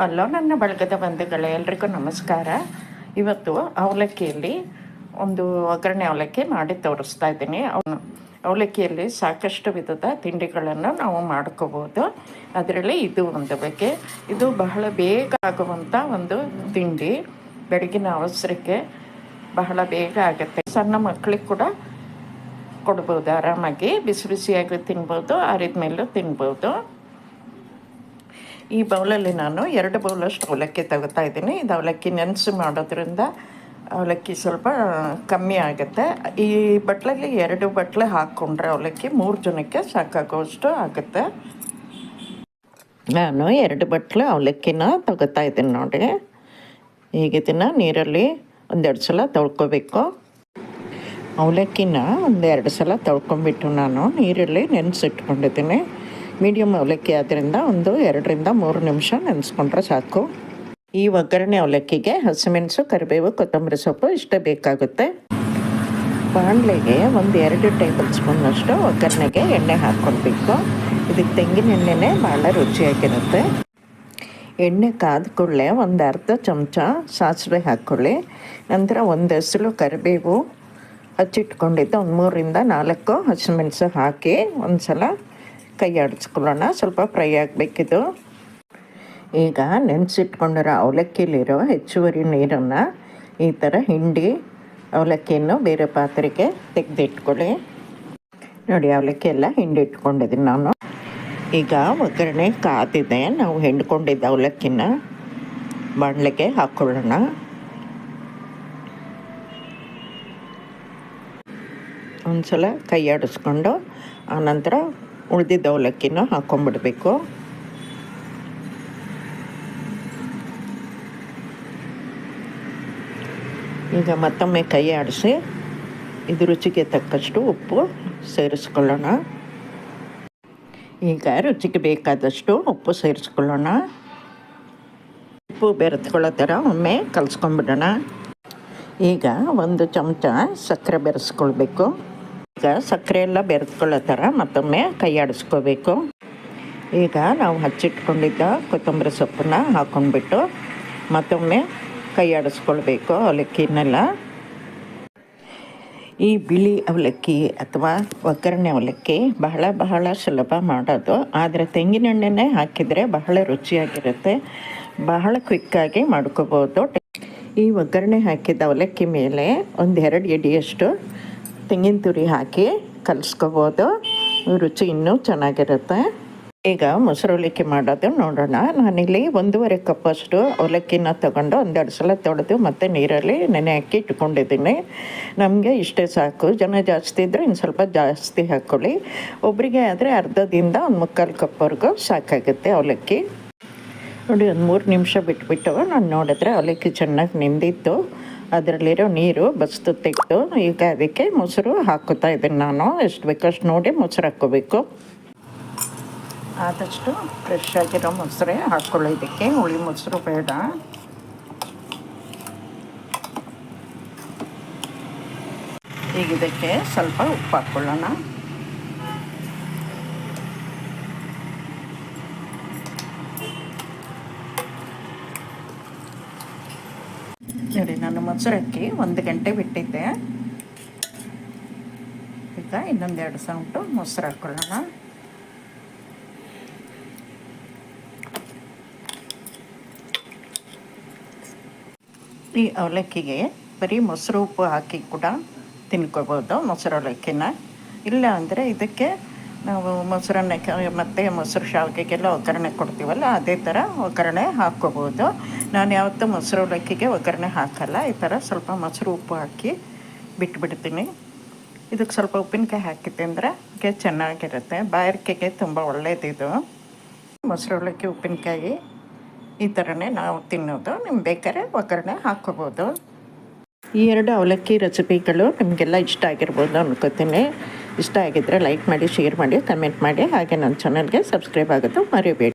Hello ನನ್ನ ಬಳಗದ ಬಂಧುಗಳೇ, ಎಲ್ರಿಗೂ ನಮಸ್ಕಾರ. ಇವತ್ತು ಅವಲಕ್ಕಿಯಲ್ಲಿ ಒಂದು ಒಗ್ಗರಣೆ ಅವಲಕ್ಕಿ ಮಾಡಿ ತೋರಿಸ್ತಾ ಇದ್ದೀನಿ. ಅವಲಕ್ಕಿಯಲ್ಲಿ ಸಾಕಷ್ಟು ವಿಧದ ತಿಂಡಿಗಳನ್ನು ನಾವು ಮಾಡ್ಕೋಬೋದು. ಅದರಲ್ಲಿ ಇದು ಒಂದು ಬಗ್ಗೆ ಇದು ಬಹಳ ಬೇಗ ಆಗುವಂಥ ಒಂದು ತಿಂಡಿ. ಬೆಳಗಿನ ಅವಸರಕ್ಕೆ ಬಹಳ ಬೇಗ ಆಗುತ್ತೆ. ಸಣ್ಣ ಮಕ್ಕಳಿಗೆ ಕೂಡ ಕೊಡ್ಬೋದು. ಆರಾಮಾಗಿ ಬಿಸಿ ಬಿಸಿಯಾಗಿ ತಿನ್ಬೋದು ಆರಿದ ಮೇಲೂ ತಿನ್ಬೋದು. ಈ ಬೌಲಲ್ಲಿ ನಾನು ಎರಡು ಬೌಲಷ್ಟು ಅವಲಕ್ಕಿ ತಗೋತಾ ಇದ್ದೀನಿ. ಇದು ಅವಲಕ್ಕಿ ನೆನೆಸು ಮಾಡೋದ್ರಿಂದ ಅವಲಕ್ಕಿ ಸ್ವಲ್ಪ ಕಮ್ಮಿ ಆಗುತ್ತೆ. ಈ ಬಟ್ಲಲ್ಲಿ ಎರಡು ಬಟ್ಲೆ ಹಾಕ್ಕೊಂಡ್ರೆ ಅವಲಕ್ಕಿ ಮೂರು ಜನಕ್ಕೆ ಸಾಕಾಗುವಷ್ಟು ಆಗುತ್ತೆ. ನಾನು ಎರಡು ಬಟ್ಲು ಅವಲಕ್ಕಿನ ತಗೋತಾ ಇದ್ದೀನಿ ನೋಡಿ. ಈಗ ಇದನ್ನು ನೀರಲ್ಲಿ ಒಂದೆರಡು ಸಲ ತೊಳ್ಕೊಬೇಕು. ಅವಲಕ್ಕಿನ ಒಂದೆರಡು ಸಲ ತೊಳ್ಕೊಂಬಿಟ್ಟು ನಾನು ನೀರಲ್ಲಿ ನೆನೆಸಿಟ್ಕೊಂಡಿದ್ದೀನಿ. ಮೀಡಿಯಮ್ ಅವಲಕ್ಕಿ ಆದ್ದರಿಂದ ಒಂದು ಎರಡರಿಂದ ಮೂರು ನಿಮಿಷ ನೆನೆಸ್ಕೊಂಡ್ರೆ ಸಾಕು. ಈ ಒಗ್ಗರಣೆ ಅವಲಕ್ಕಿಗೆ ಹಸಿಮೆಣಸು, ಕರಿಬೇವು, ಕೊತ್ತಂಬರಿ ಸೊಪ್ಪು ಇಷ್ಟ ಬೇಕಾಗುತ್ತೆ. ಬಾಣಲೆಗೆ ಒಂದು ಎರಡು ಟೇಬಲ್ ಸ್ಪೂನ್ನಷ್ಟು ಒಗ್ಗರಣೆಗೆ ಎಣ್ಣೆ ಹಾಕ್ಕೊಳ್ಬೇಕು. ಇದಕ್ಕೆ ತೆಂಗಿನ ಎಣ್ಣೆನೇ ಭಾಳ ರುಚಿಯಾಗಿರುತ್ತೆ. ಎಣ್ಣೆ ಕಾದ ಕೂಡಲೇ ಒಂದು ಅರ್ಧ ಚಮಚ ಸಾಸಿವೆ ಹಾಕ್ಕೊಳ್ಳಿ. ನಂತರ ಒಂದು ಹೆಸರು ಕರಿಬೇವು ಹಚ್ಚಿಟ್ಕೊಂಡಿದ್ದು ಒಂದು ಮೂರರಿಂದ ನಾಲ್ಕು ಹಸಿಮೆಣಸು ಹಾಕಿ ಒಂದು ಸಲ ಕೈ ಆಡಿಸ್ಕೊಳ್ಳೋಣ ಸ್ವಲ್ಪ ಫ್ರೈ ಆಗಬೇಕಿದು. ಈಗ ನೆನೆಸಿಟ್ಕೊಂಡಿರೋ ಅವಲಕ್ಕಿಲಿರೋ ಹೆಚ್ಚುವರಿ ನೀರನ್ನು ಈ ಥರ ಹಿಂಡಿ ಅವಲಕ್ಕಿಯನ್ನು ಬೇರೆ ಪಾತ್ರೆಗೆ ತೆಗೆದಿಟ್ಕೊಳ್ಳಿ. ನೋಡಿ, ಅವಲಕ್ಕಿ ಎಲ್ಲ ಹಿಂಡಿ ಇಟ್ಕೊಂಡಿದ್ದೀನಿ ನಾನು. ಈಗ ಒಗ್ಗರಣೆ ಕಾದಿದೆ. ನಾವು ಹಿಂಡ್ಕೊಂಡಿದ್ದ ಅವಲಕ್ಕಿನ ಬಾಣಲೆಗೆ ಹಾಕ್ಕೊಳ್ಳೋಣ ಒಂದು ಸಲ ಕೈ ಆಡಿಸ್ಕೊಂಡು ಆನಂತರ ಉಳಿದಿದ್ದ ಅವಲಕ್ಕಿನೂ ಹಾಕ್ಕೊಂಬಿಡಬೇಕು ಈಗ ಮತ್ತೊಮ್ಮೆ ಕೈ ಆಡಿಸಿ, ಇದು ರುಚಿಗೆ ತಕ್ಕಷ್ಟು ಉಪ್ಪು ಸೇರಿಸ್ಕೊಳ್ಳೋಣ. ಈಗ ರುಚಿಗೆ ಬೇಕಾದಷ್ಟು ಉಪ್ಪು ಸೇರಿಸ್ಕೊಳ್ಳೋಣ. ಉಪ್ಪು ಬೆರೆತ್ಕೊಳ್ಳೋ ಥರ ಒಮ್ಮೆ ಕಲಿಸ್ಕೊಂಬಿಡೋಣ ಈಗ ಒಂದು ಚಮಚ ಸಕ್ಕರೆ ಬೆರೆಸ್ಕೊಳ್ಬೇಕು. ಈಗ ಸಕ್ಕರೆ ಎಲ್ಲ ಬೆರೆತ್ಕೊಳ್ಳೋ ಥರ ಮತ್ತೊಮ್ಮೆ ಕೈ ಆಡಿಸ್ಕೋಬೇಕು ಈಗ ನಾವು ಹಚ್ಚಿಟ್ಕೊಂಡಿದ್ದ ಕೊತ್ತಂಬರಿ ಸೊಪ್ಪನ್ನ ಹಾಕೊಂಡ್ಬಿಟ್ಟು ಮತ್ತೊಮ್ಮೆ ಕೈ ಆಡಿಸ್ಕೊಳ್ಬೇಕು ಅವಲಕ್ಕಿನೆಲ್ಲ ಈ ಬಿಳಿ ಅವಲಕ್ಕಿ ಅಥವಾ ಒಗ್ಗರಣೆ ಅವಲಕ್ಕಿ ಬಹಳ ಬಹಳ ಸುಲಭ ಮಾಡೋದು. ಆದರೆ ತೆಂಗಿನೆಣ್ಣೆನೇ ಹಾಕಿದರೆ ಬಹಳ ರುಚಿಯಾಗಿರುತ್ತೆ. ಬಹಳ ಕ್ವಿಕ್ಕಾಗಿ ಮಾಡ್ಕೋಬೋದು. ಈ ಒಗ್ಗರಣೆ ಹಾಕಿದ ಅವಲಕ್ಕಿ ಮೇಲೆ ಒಂದು ಎರಡು ಎಡಿಯಷ್ಟು ತೆಂಗಿನ ತುರಿ ಹಾಕಿ ಕಲಿಸ್ಕೋಬೋದು. ರುಚಿ ಇನ್ನೂ ಚೆನ್ನಾಗಿರುತ್ತೆ. ಈಗ ಮೊಸರು ಅವಲಕ್ಕಿ ಮಾಡೋದು ನೋಡೋಣ. ನಾನಿಲ್ಲಿ ಒಂದೂವರೆ ಕಪ್ಪಷ್ಟು ಅವಲಕ್ಕಿನ ತಗೊಂಡು ಒಂದೆರಡು ಸಲ ತೊಳೆದು ಮತ್ತು ನೀರಲ್ಲಿ ನೆನೆ ಹಾಕಿ ಇಟ್ಕೊಂಡಿದ್ದೀನಿ. ನಮಗೆ ಇಷ್ಟೇ ಸಾಕು. ಜನ ಜಾಸ್ತಿ ಇದ್ದರೆ ಇನ್ನು ಸ್ವಲ್ಪ ಜಾಸ್ತಿ ಹಾಕ್ಕೊಳ್ಳಿ ಒಬ್ಬರಿಗೆ ಆದರೆ ಅರ್ಧದಿಂದ ಒಂದು ಮುಕ್ಕಾಲು ಕಪ್ವರೆಗೂ ಸಾಕಾಗುತ್ತೆ ಅವಲಕ್ಕಿ. ನೋಡಿ, ಒಂದು ಮೂರು ನಿಮಿಷ ಬಿಟ್ಬಿಟ್ಟು ನಾನು ನೋಡಿದ್ರೆ ಅವಲಕ್ಕಿ ಚೆನ್ನಾಗಿ ನೆಂದಿತ್ತು. ಅದರಲ್ಲಿರೋ ನೀರು ಬಸ್ತು ತೆಗೆದು ಈಗ ಅದಕ್ಕೆ ಮೊಸರು ಹಾಕುತ್ತಾ ಇದ್ದೀನಿ ನಾನು. ಎಷ್ಟು ಬೇಕಷ್ಟು ನೋಡಿ ಮೊಸರು ಹಾಕ್ಕೋಬೇಕು. ಆದಷ್ಟು ಫ್ರೆಶ್ ಆಗಿರೋ ಮೊಸರೇ ಹಾಕ್ಕೊಳ್ಳೋ ಇದಕ್ಕೆ. ಹುಳಿ ಮೊಸರು ಬೇಡ. ಈಗ ಇದಕ್ಕೆ ಸ್ವಲ್ಪ ಉಪ್ಪು ಹಾಕ್ಕೊಳ್ಳೋಣ ನೋಡಿ ನಾನು ಮೊಸರಕ್ಕಿ ಒಂದು ಗಂಟೆ ಬಿಟ್ಟಿದ್ದೆ. ಈಗ ಇನ್ನೊಂದೆರಡು ಸೌಂಟು ಮೊಸರು ಹಾಕ್ಕೊಳ್ಳೋಣ ಈ ಅವಲಕ್ಕಿಗೆ ಬರೀ ಮೊಸರು ಉಪ್ಪು ಹಾಕಿ ಕೂಡ ತಿನ್ಕೋಬೋದು ಮೊಸರು ಅವಲಕ್ಕಿನ. ಇಲ್ಲ ಅಂದರೆ ಇದಕ್ಕೆ ನಾವು ಮೊಸರನ್ನ ಮತ್ತು ಮೊಸರು ಶಾವಿಗೆಗೆಲ್ಲ ಒಗ್ಗರಣೆ ಕೊಡ್ತೀವಲ್ಲ, ಅದೇ ಥರ ಒಗ್ಗರಣೆ ಹಾಕ್ಕೋಬೋದು ನಾನು ಯಾವತ್ತೂ ಮೊಸರು ಅವಲಕ್ಕಿಗೆ ಒಗ್ಗರಣೆ ಹಾಕಲ್ಲ. ಈ ಥರ ಸ್ವಲ್ಪ ಮೊಸರು ಉಪ್ಪು ಹಾಕಿ ಬಿಟ್ಬಿಡ್ತೀನಿ. ಇದಕ್ಕೆ ಸ್ವಲ್ಪ ಉಪ್ಪಿನಕಾಯಿ ಹಾಕಿದ್ದೆ ಅಂದರೆ ಚೆನ್ನಾಗಿರುತ್ತೆ. ಬಾಯಾರಿಕೆಗೆ ತುಂಬ ಒಳ್ಳೆಯದಿದು ಮೊಸರು ಅವಲಕ್ಕಿ ಉಪ್ಪಿನಕಾಯಿ ಈ ಥರನೇ ನಾವು ತಿನ್ನೋದು. ನಿಮ್ಗೆ ಬೇಕಾದ್ರೆ ಒಗ್ಗರಣೆ ಹಾಕೋಬೋದು. ಈ ಎರಡು ಅವಲಕ್ಕಿ ರೆಸಿಪಿಗಳು ನಿಮಗೆಲ್ಲ ಇಷ್ಟ ಆಗಿರ್ಬೋದು ಅನ್ಕೋತೀನಿ. ಇಷ್ಟ ಆಗಿದ್ದರೆ ಲೈಕ್ ಮಾಡಿ, ಶೇರ್ ಮಾಡಿ, ಕಮೆಂಟ್ ಮಾಡಿ. ಹಾಗೆ ನನ್ನ ಚಾನಲ್ಗೆ ಸಬ್ಸ್ಕ್ರೈಬ್ ಆಗೋದು ಮರಿಬೇಡಿ.